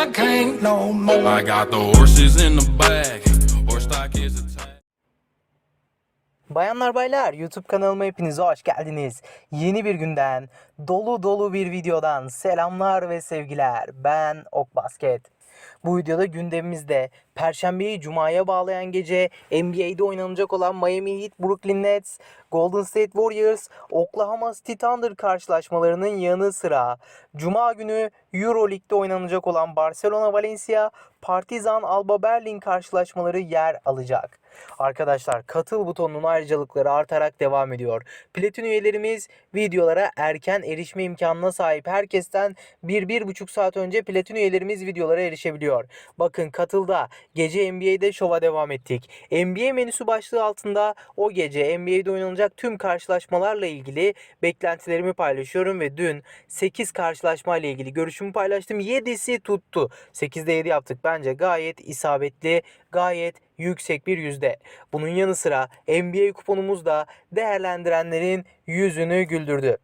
I can't no more. I got the horses in the back. Horse stock is attached. Bayanlar baylar YouTube kanalıma hepiniz hoş geldiniz. Yeni bir günden, dolu dolu bir videodan selamlar ve sevgiler. Ben Ok Basket. Bu videoda gündemimizde Perşembeyi Cuma'ya bağlayan gece NBA'de oynanacak olan Miami Heat Brooklyn Nets, Golden State Warriors, Oklahoma City Thunder karşılaşmalarının yanı sıra Cuma günü Euroleague'de oynanacak olan Barcelona Valencia, Partizan Alba Berlin karşılaşmaları yer alacak. Arkadaşlar katıl butonunun ayrıcalıkları artarak devam ediyor. Platin üyelerimiz videolara erken erişme imkanına sahip. Herkesten 1-1,5 saat önce platin üyelerimiz videolara erişebiliyor. Bakın katılda gece NBA'de şova devam ettik. NBA menüsü başlığı altında o gece NBA'de oynanacak tüm karşılaşmalarla ilgili beklentilerimi paylaşıyorum ve dün 8 karşılaşma ile ilgili görüşümü paylaştım. 7'si tuttu. 8'de 7 yaptık. Bence gayet isabetli, gayet yüksek bir yüzde. Bunun yanı sıra NBA kuponumuz da değerlendirenlerin yüzünü güldürdü.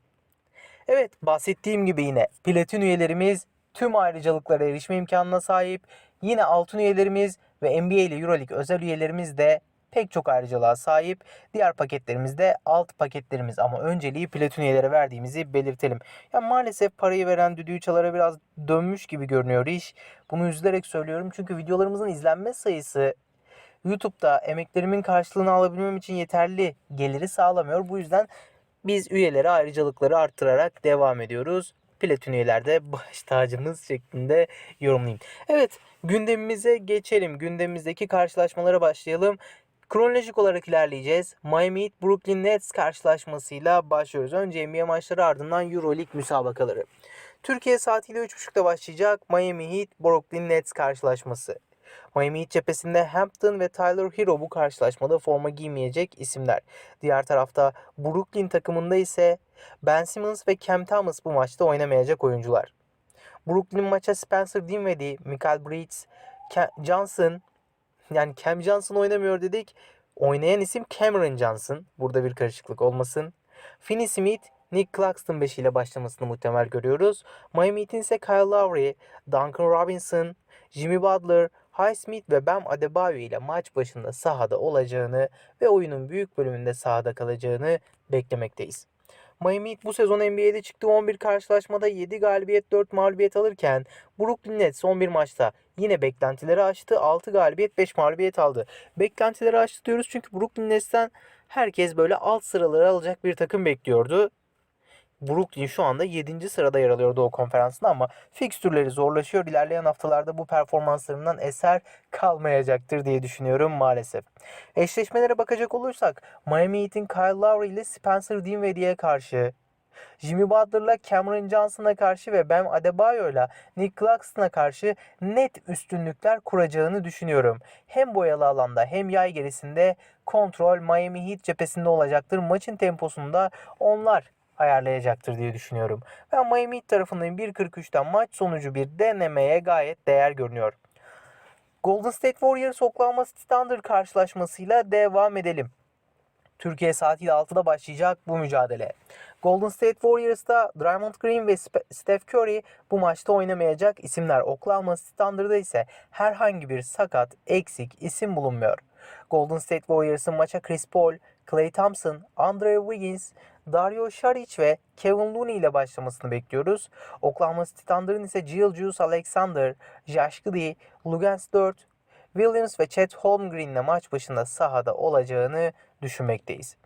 Evet bahsettiğim gibi yine platin üyelerimiz tüm ayrıcalıklara erişme imkanına sahip. Yine altın üyelerimiz ve NBA ile Euroleague özel üyelerimiz de pek çok ayrıcalığa sahip. Diğer paketlerimiz de alt paketlerimiz ama önceliği platin üyelere verdiğimizi belirtelim. Ya maalesef parayı veren düdüğü çalara biraz dönmüş gibi görünüyor iş. Bunu üzülerek söylüyorum çünkü videolarımızın izlenme sayısı YouTube'da emeklerimin karşılığını alabilmem için yeterli geliri sağlamıyor. Bu yüzden biz üyelere ayrıcalıkları arttırarak devam ediyoruz. Platin üyelerde baş tacımız şeklinde yorumlayayım. Evet gündemimize geçelim. Gündemimizdeki karşılaşmalara başlayalım. Kronolojik olarak ilerleyeceğiz. Miami Heat Brooklyn Nets karşılaşmasıyla başlıyoruz. Önce NBA maçları ardından Euroleague müsabakaları. Türkiye saatiyle 3.30'da başlayacak Miami Heat Brooklyn Nets karşılaşması. Miami Heat cephesinde Hampton ve Tyler Hero bu karşılaşmada forma giymeyecek isimler. Diğer tarafta Brooklyn takımında ise Ben Simmons ve Cam Thomas bu maçta oynamayacak oyuncular. Brooklyn maça Spencer Dinwiddie, Michael Bridges, Cam Johnson yani Cam Johnson oynamıyor dedik. Oynayan isim Cameron Johnson. Burada bir karışıklık olmasın. Finney Smith, Nick Claxton beşiyle başlamasını muhtemel görüyoruz. Miami Heat'in ise Kyle Lowry, Duncan Robinson, Jimmy Butler, Highsmith ve Bam Adebayo ile maç başında sahada olacağını ve oyunun büyük bölümünde sahada kalacağını beklemekteyiz. Miami Heat bu sezon NBA'de çıktığı 11 karşılaşmada 7 galibiyet 4 mağlubiyet alırken Brooklyn Nets 11 maçta yine beklentileri aştı. 6 galibiyet 5 mağlubiyet aldı. Beklentileri aştı diyoruz çünkü Brooklyn Nets'ten herkes böyle alt sıraları alacak bir takım bekliyordu. Brooklyn şu anda 7. sırada yer alıyor Doğu Konferansı'nda ama fikstürleri zorlaşıyor. İlerleyen haftalarda bu performanslarından eser kalmayacaktır diye düşünüyorum maalesef. Eşleşmelere bakacak olursak Miami Heat'in Kyle Lowry ile Spencer Dinwiddie'ye karşı Jimmy Butler'la Cameron Johnson'a karşı ve Bam Adebayo'yla Nick Claxton'a karşı net üstünlükler kuracağını düşünüyorum. Hem boyalı alanda hem yay gerisinde kontrol Miami Heat cephesinde olacaktır. Maçın temposunda onlar ayarlayacaktır diye düşünüyorum. Ben Miami Heat tarafındayım. 1.43'ten maç sonucu bir denemeye gayet değer görünüyor. Golden State Warriors Oklahoma City Thunder karşılaşmasıyla devam edelim. Türkiye saatiyle 6'da başlayacak bu mücadele. Golden State Warriors'ta Draymond Green ve Steph Curry bu maçta oynamayacak isimler. Oklahoma City Thunder'da ise herhangi bir sakat, eksik isim bulunmuyor. Golden State Warriors'ın maça Chris Paul, Klay Thompson, Andre Wiggins, Dario Saric ve Kevin Looney ile başlamasını bekliyoruz. Oklahoma City Thunder'ın ise Juice Alexander, Josh Giddey, Lugens 4, Williams ve Chet Holmgren ile maç başında sahada olacağını düşünmekteyiz.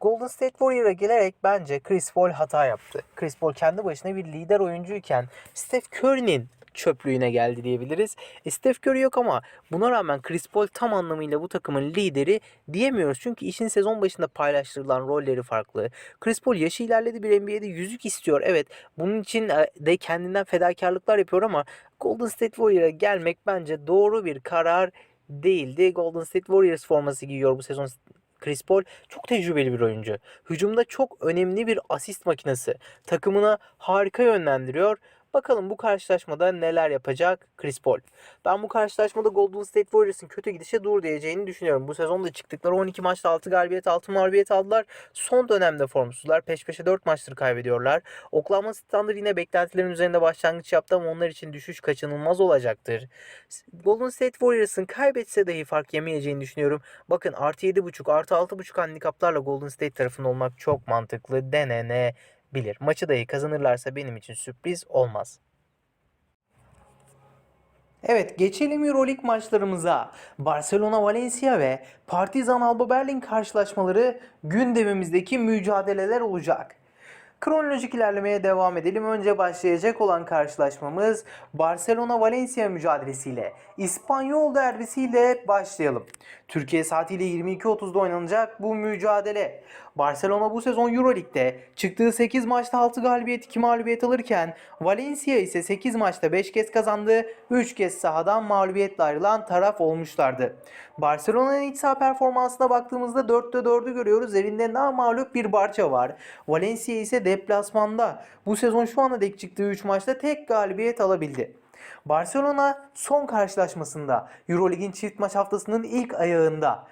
Golden State Warrior'a gelerek bence Chris Paul hata yaptı. Chris Paul kendi başına bir lider oyuncuyken Steph Curry'nin çöplüğüne geldi diyebiliriz. E Steph Curry yok ama buna rağmen Chris Paul tam anlamıyla bu takımın lideri diyemiyoruz. Çünkü işin sezon başında paylaştırılan rolleri farklı. Chris Paul yaşı ilerledi bir NBA'de yüzük istiyor. Evet bunun için e, de kendinden fedakarlıklar yapıyor ama Golden State Warrior'a gelmek bence doğru bir karar değildi. Golden State Warriors forması giyiyor bu sezon Chris Paul çok tecrübeli bir oyuncu. Hücumda çok önemli bir asist makinesi. Takımına harika yönlendiriyor. Bakalım bu karşılaşmada neler yapacak Chris Paul. Ben bu karşılaşmada Golden State Warriors'ın kötü gidişe dur diyeceğini düşünüyorum. Bu sezonda çıktıkları 12 maçta 6 galibiyet 6 mağlubiyet aldılar. Son dönemde formsuzlar. Peş peşe 4 maçtır kaybediyorlar. Oklahoma City Thunder yine beklentilerin üzerinde başlangıç yaptı ama onlar için düşüş kaçınılmaz olacaktır. Golden State Warriors'ın kaybetse dahi fark yemeyeceğini düşünüyorum. Bakın artı 7.5 artı 6.5 handikaplarla Golden State tarafında olmak çok mantıklı denenebilir. Maçı dahi kazanırlarsa benim için sürpriz olmaz. Evet geçelim Euroleague maçlarımıza. Barcelona Valencia ve Partizan Alba Berlin karşılaşmaları gündemimizdeki mücadeleler olacak. Kronolojik ilerlemeye devam edelim. Önce başlayacak olan karşılaşmamız Barcelona Valencia mücadelesiyle İspanyol derbisiyle başlayalım. Türkiye saatiyle 22.30'da oynanacak bu mücadele. Barcelona bu sezon Euroleague'de çıktığı 8 maçta 6 galibiyet 2 mağlubiyet alırken Valencia ise 8 maçta 5 kez kazandı, 3 kez sahadan mağlubiyetle ayrılan taraf olmuşlardı. Barcelona'nın iç saha performansına baktığımızda 4'te 4'ü görüyoruz. Evinde namağlup bir Barça var. Valencia ise deplasmanda. Bu sezon şu ana dek çıktığı 3 maçta tek galibiyet alabildi. Barcelona son karşılaşmasında Eurolig'in çift maç haftasının ilk ayağında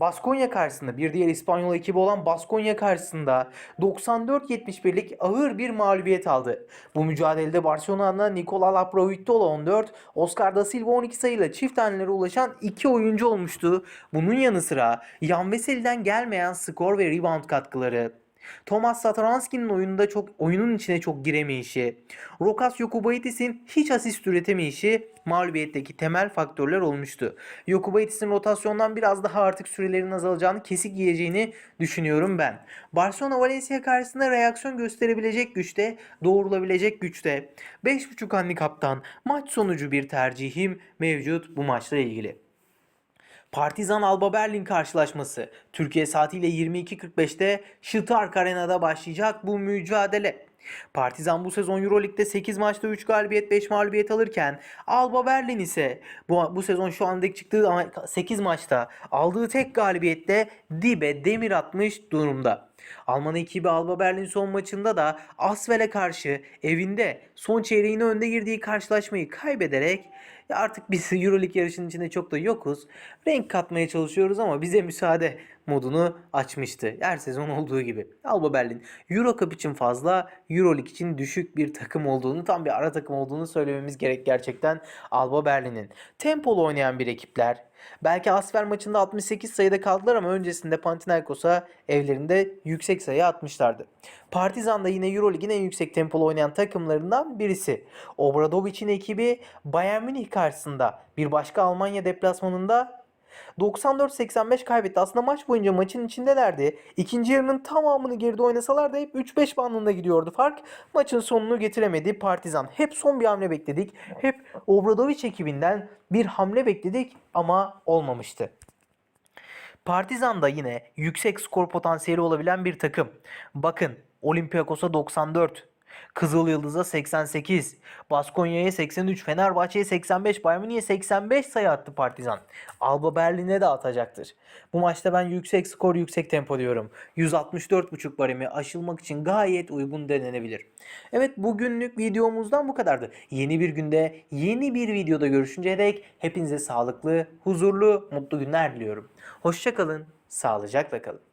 Baskonya karşısında bir diğer İspanyol ekibi olan Baskonya karşısında 94-71'lik ağır bir mağlubiyet aldı. Bu mücadelede Barcelona'da Nikola Laprovittola 14, Oscar da Silva 12 sayıyla çift hanelere ulaşan iki oyuncu olmuştu. Bunun yanı sıra Jan Veseli'den gelmeyen skor ve rebound katkıları. Thomas Satoranski'nin oyunda çok oyunun içine çok giremeyişi, Rokas Jokubaitis'in hiç asist üretemeyişi mağlubiyetteki temel faktörler olmuştu. Jokubaitis'in rotasyondan biraz daha artık sürelerin azalacağını, kesik yiyeceğini düşünüyorum ben. Barcelona Valencia karşısında reaksiyon gösterebilecek güçte, doğrulabilecek güçte. 5.5 handikaptan maç sonucu bir tercihim mevcut bu maçla ilgili. Partizan Alba Berlin karşılaşması Türkiye saatiyle 22.45'te Stuttgart Arena'da başlayacak bu mücadele. Partizan bu sezon Euroleague'de 8 maçta 3 galibiyet 5 mağlubiyet alırken Alba Berlin ise bu, bu sezon şu andaki çıktığı 8 maçta aldığı tek galibiyette dibe demir atmış durumda. Alman ekibi Alba Berlin son maçında da Asvel'e karşı evinde son çeyreğine önde girdiği karşılaşmayı kaybederek ya artık biz Euroleague yarışının içinde çok da yokuz. Renk katmaya çalışıyoruz ama bize müsaade modunu açmıştı. Her sezon olduğu gibi. Alba Berlin Euro Cup için fazla, Euroleague için düşük bir takım olduğunu, tam bir ara takım olduğunu söylememiz gerek gerçekten Alba Berlin'in. Tempolu oynayan bir ekipler. Belki Asfer maçında 68 sayıda kaldılar ama öncesinde Panathinaikos'a evlerinde yüksek sayı atmışlardı. Partizan da yine Euroleague'in en yüksek tempolu oynayan takımlarından birisi. Obradovic'in ekibi Bayern Münih karşısında bir başka Almanya deplasmanında 94-85 kaybetti. Aslında maç boyunca maçın içindelerdi. İkinci yarının tamamını geride oynasalar da hep 3-5 bandında gidiyordu fark. Maçın sonunu getiremedi Partizan. Hep son bir hamle bekledik. Hep Obradovic ekibinden bir hamle bekledik ama olmamıştı. Partizan da yine yüksek skor potansiyeli olabilen bir takım. Bakın Olympiakos'a 94, Kızıl Yıldız'a 88, Baskonya'ya 83, Fenerbahçe'ye 85, Bayern Münih'e 85 sayı attı Partizan. Alba Berlin'e de atacaktır. Bu maçta ben yüksek skor, yüksek tempo diyorum. 164.5 baremi aşılmak için gayet uygun denenebilir. Evet bugünlük videomuzdan bu kadardı. Yeni bir günde, yeni bir videoda görüşünceye dek hepinize sağlıklı, huzurlu, mutlu günler diliyorum. Hoşçakalın, sağlıcakla kalın.